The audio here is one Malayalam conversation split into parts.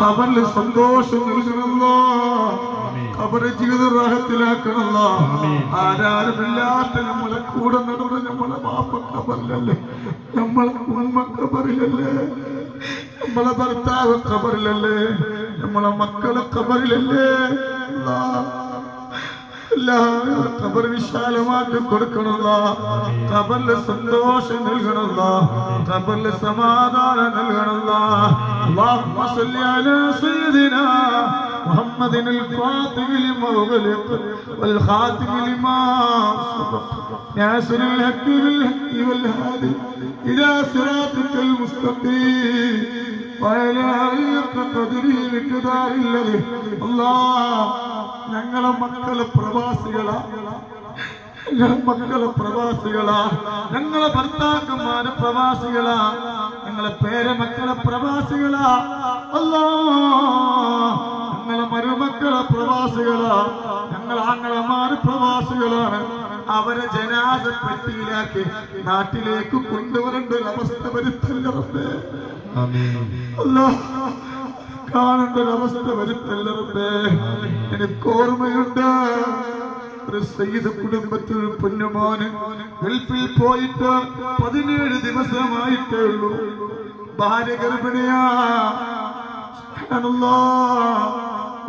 ഖബറിൽ സന്തോഷം നൽകണമല്ല ഖബറ് ജീവിത റാഹത്തിലാക്കണമല്ല ആരാരുമില്ലാത്ത നമ്മളെ കൂടെ നടന്ന നമ്മളെ ബാപ്പ കബറിലല്ലേ? നമ്മളെ ഉമ്മ കബറിലല്ലേ? നമ്മളെ ഭർത്താവ് കബറിലല്ലേ? നമ്മളെ മക്കളെ കബറിലല്ലേ? ഖബർ വിശാലമാക്കി കൊടുക്കണമല്ല ഖബറിൽ സന്തോഷം നൽകണമല്ല ഖബറിൽ സമാധാനം നൽകണമല്ല اللهم صل على سيدنا محمد الفاتح لما أغلق والخاتم لما سبق ناصر الحق بالحق والهادي إلى صراطك المستقيم وعلى آله قدره مقدار الذي الله ഞങ്ങളെ മക്കള് പ്രവാസികളാ ഞങ്ങളെ മക്കള് പ്രവാസികളാ ഞങ്ങളെ ഭർത്താക്കന്മാര് പ്രവാസികളാ ഞങ്ങളെ പേരമക്കളെ പ്രവാസികളാ. അല്ലാ ഞങ്ങളെ മരുമക്കളെ പ്രവാസികളാ. ഞങ്ങൾ ആങ്ങളമാർ പ്രവാസികളാണ്. അവരെ ജനാസ പെട്ടിയിലാക്കി നാട്ടിലേക്ക് കൊണ്ടുവരേണ്ട ഒരു അവസ്ഥ വരുത്തല്ല അല്ലാ കാണേണ്ട ഒരവസ്ഥ വരുത്തല്ലേ എനിക്ക് ഓർമ്മയുണ്ട്. ഒരു കുടുംബത്തിൽ പൊന്നുമോന് ഗൾഫിൽ പോയിട്ട് പതിനേഴ് ദിവസമായിട്ടേ ഉള്ളൂ ഭാര്യ ഗർഭിണിയാ.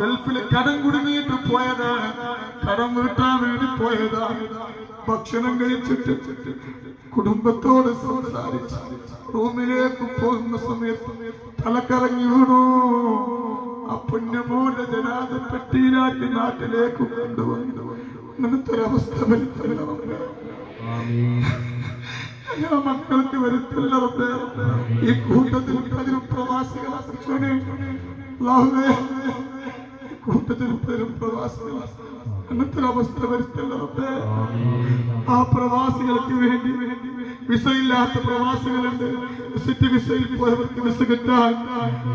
ഗൾഫിൽ കടം കുടുങ്ങിയിട്ട് പോയതാണ്. കടം വീട്ടാൻ വേണ്ടി പോയതാണ് ഭക്ഷണം കഴിച്ചിട്ട് കുടുംബത്തോട് സംസാരിച്ച് റൂമിലേക്ക് പോകുന്ന സമയത്ത് തലക്കറങ്ങി വീണു. ആ പൊന്നമോന്റെ ജനാദ പെട്ടിയിലാക്കി നാട്ടിലേക്ക് കൊണ്ടുവന്നു. അങ്ങനത്തെ ഒരവസ്ഥ വരുത്തല്ല. ഞങ്ങളെ മക്കൾക്ക് വരുത്തല്ല ഈ കൂട്ടത്തിൽ പലരും പ്രവാസികളെ കൂട്ടത്തിൽ പലരും പ്രവാസികളാണ് അങ്ങനത്തെ ഒരു അവസ്ഥ വരുത്തല്ല ആ പ്രവാസികൾക്ക് വേണ്ടി വിസയില്ലാത്ത പ്രവാസികളുണ്ട്. വിസിറ്റ് വിസയിൽ പോയവർക്ക് വിസ കിട്ടാൻ.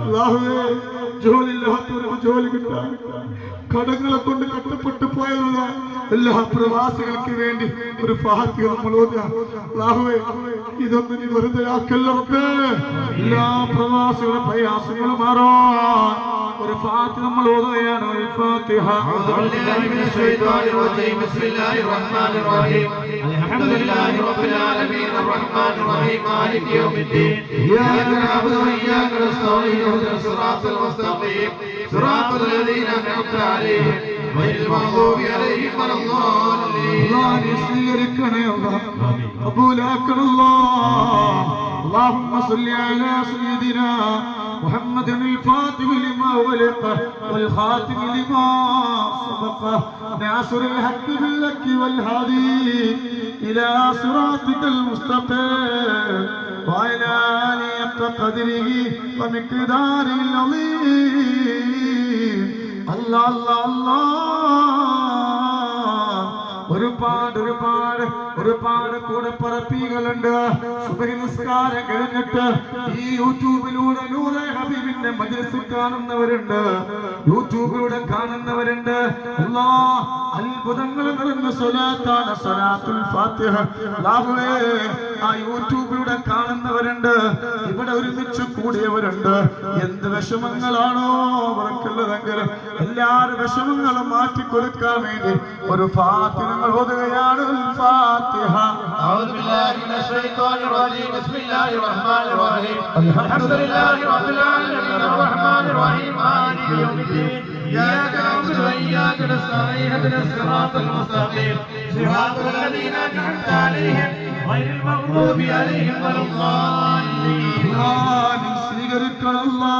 അല്ലാഹുവേ ജോലി ഇല്ലാത്തവർക്ക് ജോലി കിട്ടാൻ. കടങ്ങളെ കൊണ്ട് കട്ടപ്പെട്ടു പോയവരുടെ എല്ലാ പ്രവാസികൾക്ക് വേണ്ടി ഒരു ഫാത്തിക നമ്മൾ ഇതൊന്നും നീ വെറുതെ ആക്കല്ലോ. എല്ലാ പ്രവാസികളുടെ പ്രയാസങ്ങളും മാറാൻ. رفعت ملوضيان الفاتحة أعوذ بالله من الشيطان الرجيم بسم الله الرحمن الرحيم الحمد لله رب العالمين الرحمن الرحيم مالك يوم الدين إياك نعبد وإياك نستعين اهدنا الصراط المستقيم صراط الذين أنعمت عليهم غير المغضوب عليهم ولا الضالين الله يسلمك يا رب ابو أكل الله اللهم صل على سيدنا محمد الفاتح لما ولق والخاتم لما سبق. ناصر الحق بالحق والهادي إلى صراطك المستقيم. وعلى حق قدره ومقداره العظيم. الله الله الله. ഒരുപാട് ഒരുപാട് ഒരുപാട് കൂടെ പറപ്പികളുണ്ട്. നിസ്കാരം കഴിഞ്ഞിട്ട് ഈ യൂട്യൂബിലൂടെ നൂറെ ഹബീബിന്റെ മജ്ലിസ് കാണുന്നവരുണ്ട്. യൂട്യൂബിലൂടെ കാണുന്നവരുണ്ട്. അല്ലാ അത്ഭുതങ്ങൾ നിറഞ്ഞ സ്വലാത്താണ് സ്വലാത്തുൽ ഫാത്തിഹ. ലാഹുവേ ആ യൂട്യൂബിലൂടെ കാണുന്നവരുണ്ട്. ഇവിടെ ഒരുമിച്ച് കൂടിയവരുണ്ട്. എന്ത് വിഷമങ്ങളാണോ അവർക്കുള്ളതെങ്കിൽ എല്ലാവരും വിഷമങ്ങളും മാറ്റി കൊടുക്കാൻ വേണ്ടി ഒരു ഫാത്തിഹ ഞങ്ങൾ ഓതുകയാണ് ഉൽ ഫാത്തിഹ أعوذ بالله من الشيطان الرجيم بسم الله الرحمن الرحيم الحمد لله رب العالمين الرحمن الرحيم مالك يوم الدين إياك نعبد وإياك نستعين اهدنا الصراط المستقيم صراط الذين أنعمت عليهم غير المغضوب عليهم ولا الضالين ഖുർആൻ സ്വീകരിക്കണല്ലാ